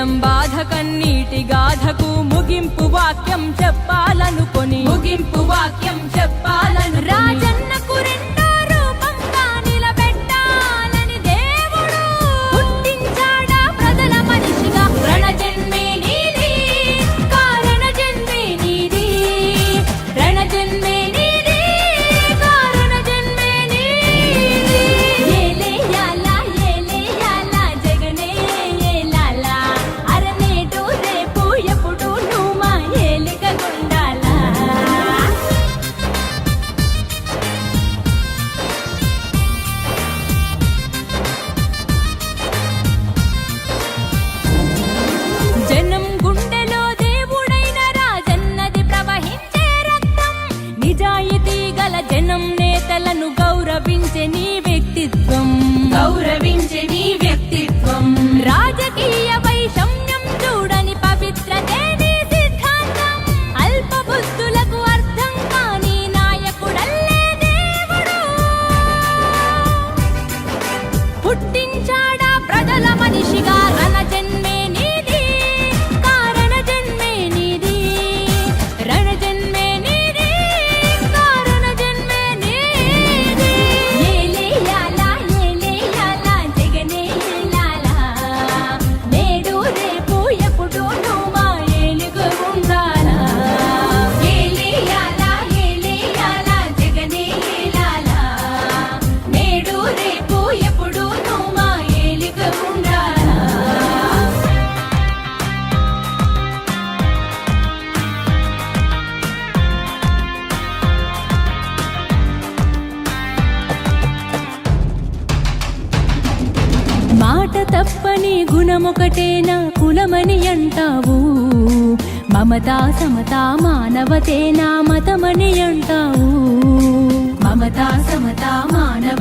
దినం బాధ కన్నీటి గాధకు ముగింపు వాక్యం చెప్పాలనుకొని ముగింపు వాక్యం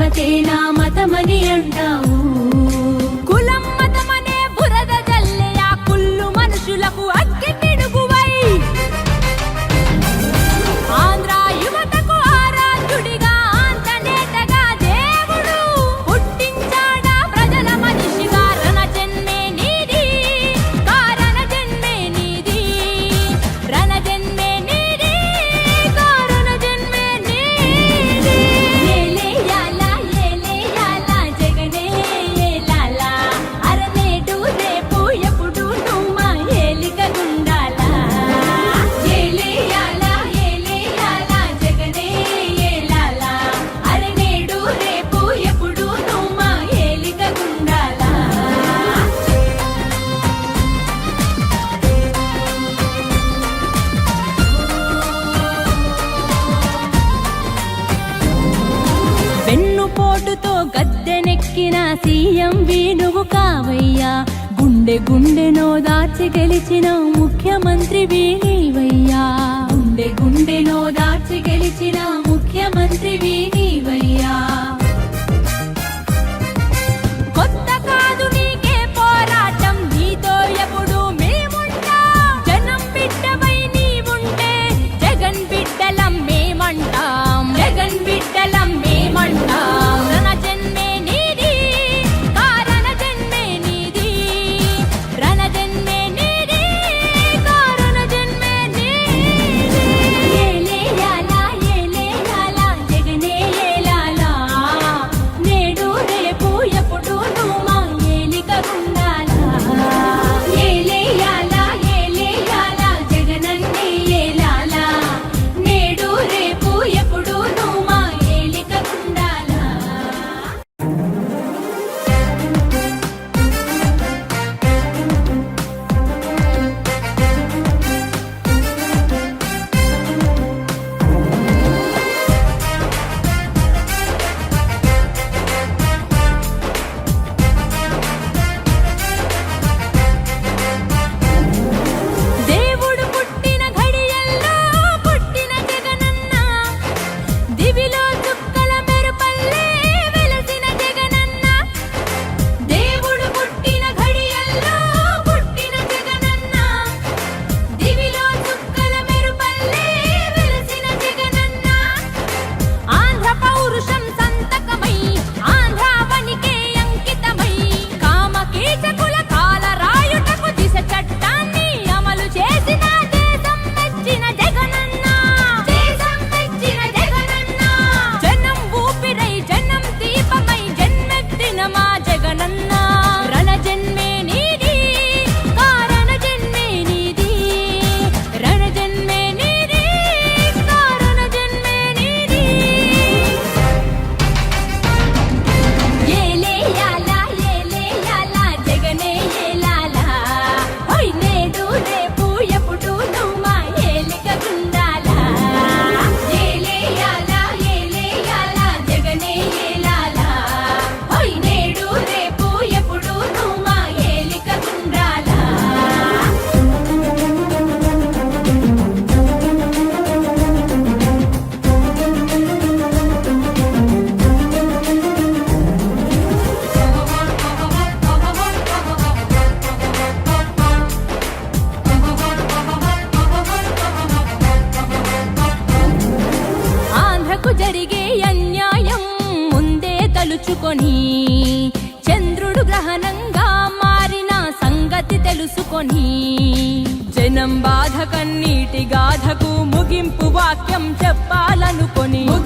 మతే నా మతమని అంటావు. గద్దెనెక్కిన సీఎం వేణువు కావయ్యా. గుండె గుండెనో దాచి గెలిచిన ముఖ్యమంత్రి వేణీవయ్యా. గుండె గుండెనో దాచి గెలిచిన ముఖ్యమంత్రి వేణీవయ్యా.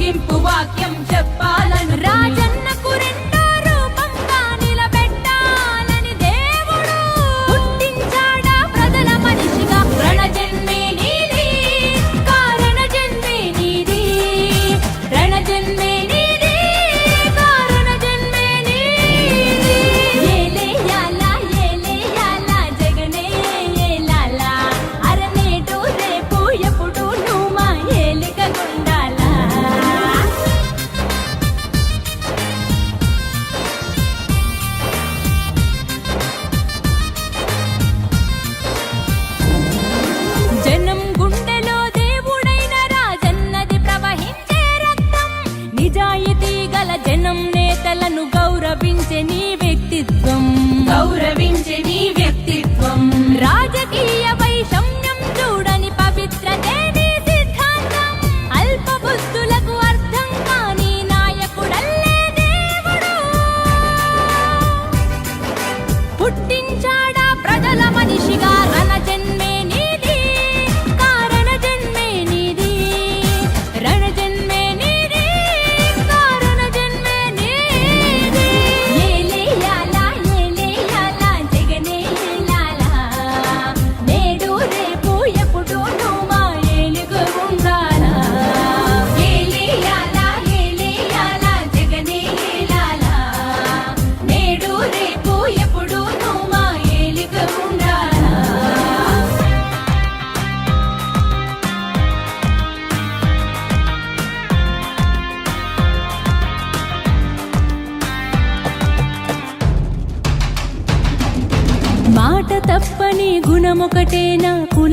ముగింపు వాక్యం చెప్ప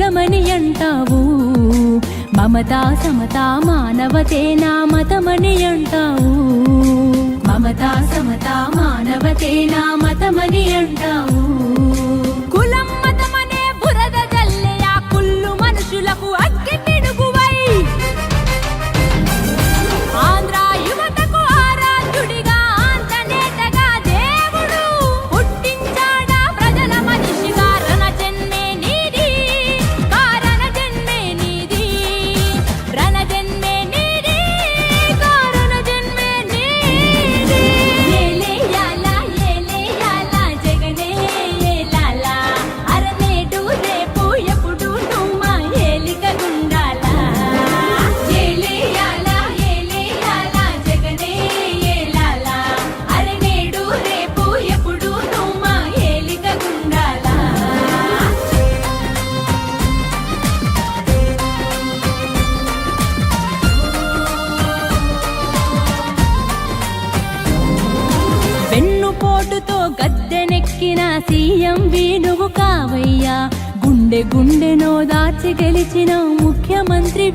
కులమని అంటావు. మమతా సమత మానవతే నా మతమని అంటావు. మమతా సమత మానవతే నా మతమని అంటావు. గుండెనో దాచి గెలిచిన ముఖ్యమంత్రి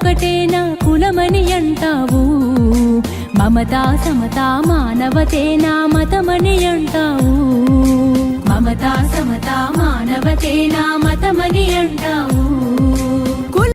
ఒకటే నా కులమని అంటావు. మమత సమత మానవతే నా మతమని అంటావు. మమత సమత మానవతే నా మతమని అంటావు.